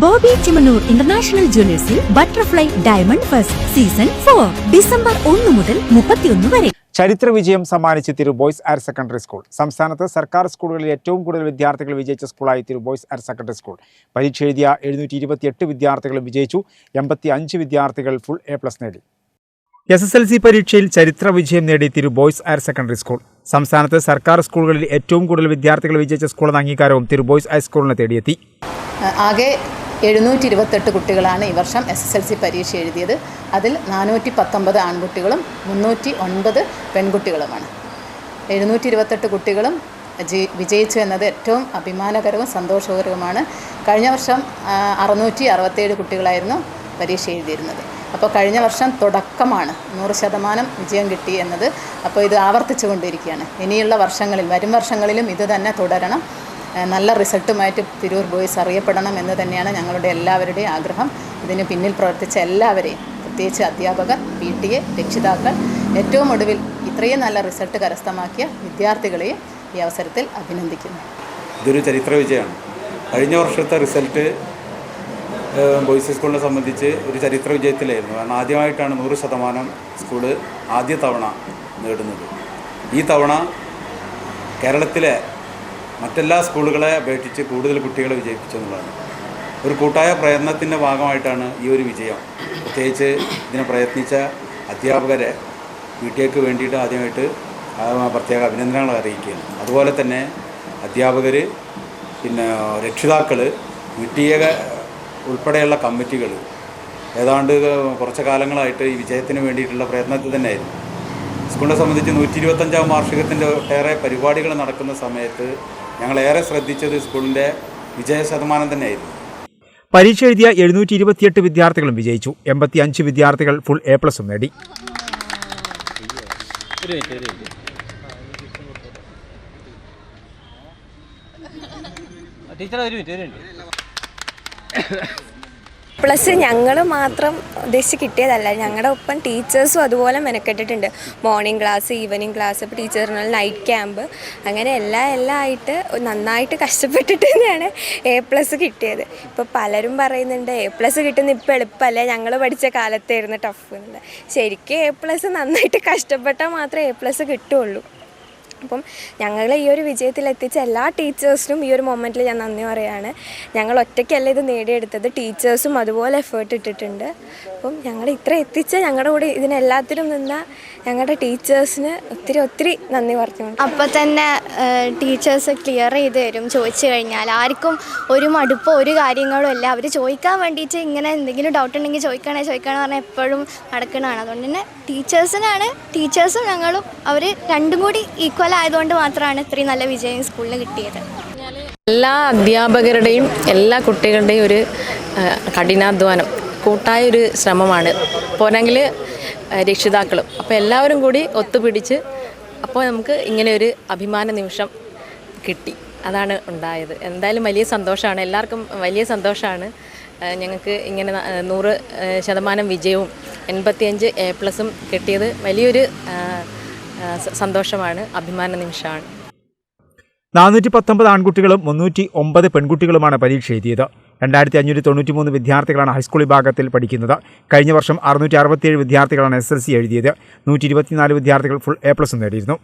Bobby Chemmanur international ജ്വല്ലേഴ്സിൽ butterfly diamond first season four December ഒന്ന് മുതൽ മുപ്പത്തിയൊന്ന് വരെ. ചരിത്ര വിജയം സമ്മാനിച്ച് തിരു ബോയ്സ് ഹയർ സെക്കൻഡറി സ്കൂൾ. സംസ്ഥാനത്ത് സർക്കാർ സ്കൂളുകളിൽ ഏറ്റവും കൂടുതൽ വിദ്യാർത്ഥികൾ വിജയിച്ച സ്കൂളായി തിരു ബോയ്സ് ഹയർ സെക്കൻഡറി സ്കൂൾ. പരീക്ഷ എഴുതിയ എഴുന്നൂറ്റി ഇരുപത്തിയെട്ട് വിദ്യാർത്ഥികളും വിജയിച്ചു. എൺപത്തി അഞ്ച് വിദ്യാർത്ഥികൾ ഫുൾ എ പ്ലസ് നേടി. എസ് എസ് എൽ സി പരീക്ഷയിൽ ചരിത്ര വിജയം നേടി തിരു ബോയ്സ് ഹയർ സെക്കൻഡറി സ്കൂൾ. സംസ്ഥാനത്ത് സർക്കാർ സ്കൂളുകളിൽ ഏറ്റവും കൂടുതൽ വിദ്യാർത്ഥികൾ വിജയിച്ച സ്കൂളെന്ന അംഗീകാരവും തിരു ബോയ്സ് ഹൈസ്കൂളിന് തേടിയെത്തി. ആകെ എഴുന്നൂറ്റി ഇരുപത്തെട്ട് കുട്ടികളാണ് ഈ വർഷം എസ് എസ് എൽ സി പരീക്ഷ എഴുതിയത്. അതിൽ നാനൂറ്റി പത്തൊമ്പത് ആൺകുട്ടികളും മുന്നൂറ്റി ഒൻപത് പെൺകുട്ടികളുമാണ്. എഴുന്നൂറ്റി ഇരുപത്തെട്ട് കുട്ടികളും ജി- വിജയിച്ചു എന്നത് ഏറ്റവും അഭിമാനകരവും സന്തോഷകരവുമാണ്. കഴിഞ്ഞ വർഷം അറുന്നൂറ്റി അറുപത്തേഴ് കുട്ടികളായിരുന്നു പരീക്ഷ എഴുതിയിരുന്നത്. അപ്പോൾ കഴിഞ്ഞ വർഷം തുടക്കമാണ്. നൂറ് ശതമാനം വിജയം കിട്ടി എന്നത്. അപ്പോൾ ഇത് ആവർത്തിച്ചു കൊണ്ടിരിക്കുകയാണ് ഇനിയുള്ള വർഷങ്ങളിൽ വരും വർഷങ്ങളിലും ഇത് തന്നെ തുടരണം. നല്ല റിസൾട്ടുമായിട്ട് തിരൂർ ബോയ്സ് അറിയപ്പെടണം എന്ന് തന്നെയാണ് ഞങ്ങളുടെ എല്ലാവരുടെയും ആഗ്രഹം. ഇതിന് പിന്നിൽ പ്രവർത്തിച്ച എല്ലാവരെയും പ്രത്യേകിച്ച് അധ്യാപകർ പി ടി എ രക്ഷിതാക്കൾ ഏറ്റവും ഒടുവിൽ ഇത്രയും നല്ല റിസൾട്ട് കരസ്ഥമാക്കിയ വിദ്യാർത്ഥികളെയും ഈ അവസരത്തിൽ അഭിനന്ദിക്കുന്നു. ഇതൊരു ചരിത്ര വിജയമാണ്. കഴിഞ്ഞ വർഷത്തെ റിസൾട്ട് ബോയ്സ് സ്കൂളിനെ സംബന്ധിച്ച് ഒരു ചരിത്ര വിജയത്തിലായിരുന്നു. കാരണം ആദ്യമായിട്ടാണ് നൂറ് ശതമാനം സ്കൂൾ ആദ്യ തവണ നേടുന്നത്. ഈ തവണ കേരളത്തിലെ മറ്റെല്ലാ സ്കൂളുകളെ അപേക്ഷിച്ച് കൂടുതൽ കുട്ടികളെ വിജയിപ്പിച്ചെന്നുള്ളതാണ് ഒരു കൂട്ടായ പ്രയത്നത്തിന്റെ ഭാഗമായിട്ടാണ് ഈ ഒരു വിജയം. പ്രത്യേകിച്ച് ഇതിനെ പ്രയത്നിച്ച അധ്യാപകരെ എക്ക് വേണ്ടിയിട്ട് ആദ്യമായിട്ട് പ്രത്യേക അഭിനന്ദനങ്ങൾ അറിയിക്കുകയാണ്. അതുപോലെ തന്നെ അധ്യാപകർ പിന്നെ രക്ഷിതാക്കൾ പി ഉൾപ്പെടെയുള്ള കമ്മിറ്റികൾ ഏതാണ്ട് കുറച്ച് കാലങ്ങളായിട്ട് ഈ വിജയത്തിന് വേണ്ടിയിട്ടുള്ള പ്രയത്നത്തിൽ തന്നെയായിരുന്നു. സ്കൂളിനെ സംബന്ധിച്ച് നൂറ്റി ഇരുപത്തഞ്ചാം വാർഷികത്തിന്റെ ഒട്ടേറെ പരിപാടികൾ നടക്കുന്ന സമയത്ത് ഞങ്ങളേറെ ശ്രദ്ധിച്ചത് സ്കൂളിന്റെ വിജയ ശതമാനം തന്നെയായിരുന്നു. പരീക്ഷ എഴുതിയ എഴുന്നൂറ്റി ഇരുപത്തിയെട്ട് വിദ്യാർത്ഥികളും വിജയിച്ചു. എൺപത്തി അഞ്ച് വിദ്യാർത്ഥികൾ ഫുൾ എ പ്ലസും നേടി. ടീച്ചർ ഒരു മിനിറ്റ് ഒരു മിനിറ്റ്. പ്ലസ് ഞങ്ങൾ മാത്രം ഉദ്ദേശിച്ച് കിട്ടിയതല്ല. ഞങ്ങളുടെ ഒപ്പം ടീച്ചേഴ്സും അതുപോലെ മെനക്കെട്ടിട്ടുണ്ട്. മോർണിംഗ് ക്ലാസ് ഈവനിങ് ക്ലാസ് ഇപ്പോൾ ടീച്ചറിനുള്ള നൈറ്റ് ക്യാമ്പ് അങ്ങനെ എല്ലാം എല്ലാം ആയിട്ട് നന്നായിട്ട് കഷ്ടപ്പെട്ടിട്ട് തന്നെയാണ് എ പ്ലസ് കിട്ടിയത്. ഇപ്പോൾ പലരും പറയുന്നുണ്ട് എ പ്ലസ് കിട്ടുന്ന ഇപ്പോൾ എളുപ്പമല്ല ഞങ്ങൾ പഠിച്ച കാലത്തായിരുന്നു ടഫ് എന്നുള്ളത് ശരിക്കും എ പ്ലസ് നന്നായിട്ട് കഷ്ടപ്പെട്ടാൽ മാത്രമേ എ പ്ലസ് കിട്ടുള്ളൂ. അപ്പം ഞങ്ങളെ ഈ ഒരു വിജയത്തിൽ എത്തിച്ച എല്ലാ ടീച്ചേഴ്സിനും ഈ ഒരു മൊമെന്റിൽ ഞാൻ നന്ദി പറയുകയാണ് ഞങ്ങൾ ഒറ്റയ്ക്കല്ല ഇത് നേടിയെടുത്തത്. ടീച്ചേഴ്സും അതുപോലെ എഫേർട്ട് ഇട്ടിട്ടുണ്ട്. അപ്പം ഞങ്ങൾ ഇത്ര എത്തിച്ച ഞങ്ങളുടെ കൂടെ ഇതിനെല്ലാത്തിനും നിന്ന ഞങ്ങളുടെ ടീച്ചേഴ്സിന് ഒത്തിരി ഒത്തിരി നന്ദി പറഞ്ഞുകൊണ്ട്. അപ്പോൾ തന്നെ ടീച്ചേഴ്സ് ക്ലിയർ ചെയ്ത് തരും. ചോദിച്ചു കഴിഞ്ഞാൽ ആർക്കും ഒരു മടുപ്പോ ഒരു കാര്യങ്ങളും ഇല്ല. അവർ ചോദിക്കാൻ വേണ്ടിയിട്ട് ഇങ്ങനെ എന്തെങ്കിലും ഡൗട്ട് ഉണ്ടെങ്കിൽ ചോദിക്കണേ ചോദിക്കണേ പറഞ്ഞാൽ എപ്പോഴും നടക്കണതാണ്. അതുകൊണ്ട് തന്നെ ടീച്ചേഴ്സിനാണ് ടീച്ചേഴ്സും ഞങ്ങളും അവർ രണ്ടും കൂടി ഈക്വൽ ആയതുകൊണ്ട് മാത്രമാണ് ഇത്രയും നല്ല വിജയം സ്കൂളിന് കിട്ടിയത്. എല്ലാ അധ്യാപകരുടെയും എല്ലാ കുട്ടികളുടെയും ഒരു കഠിനാധ്വാനം കൂട്ടായ ഒരു ശ്രമമാണ്. പോരെങ്കിൽ രക്ഷിതാക്കളും അപ്പോൾ എല്ലാവരും കൂടി ഒത്തുപിടിച്ച് അപ്പോൾ നമുക്ക് ഇങ്ങനെ ഒരു അഭിമാന നിമിഷം കിട്ടി. അതാണ് ഉണ്ടായത്. എന്തായാലും വലിയ സന്തോഷമാണ്. എല്ലാവർക്കും വലിയ സന്തോഷമാണ്. ഞങ്ങൾക്ക് ഇങ്ങനെ നൂറ് ശതമാനം വിജയവും എൺപത്തിയഞ്ച് എ പ്ലസും കിട്ടിയത്. വലിയൊരു സന്തോഷമാണ്. അഭിമാന നിമിഷമാണ്. നാനൂറ്റി പത്തൊമ്പത് ആൺകുട്ടികളും മുന്നൂറ്റി ഒമ്പത് പെൺകുട്ടികളുമാണ് പരീക്ഷ എഴുതിയത്. രണ്ടായിരത്തി അഞ്ഞൂറ്റി തൊണ്ണൂറ്റി മൂന്ന് വിദ്യാർത്ഥികളാണ് ഹൈസ്കൂൾ വിഭാഗത്തിൽ പഠിക്കുന്നത്. കഴിഞ്ഞ വർഷം അറുന്നൂറ്റി അറുപത്തിയേഴ് വിദ്യാർത്ഥികളാണ് എസ് എൽ സി എഴുതിയത്. നൂറ്റി ഇരുപത്തിനാല് വിദ്യാർത്ഥികൾ ഫുൾ എ പ്ലസ് നേടിയിരുന്നു.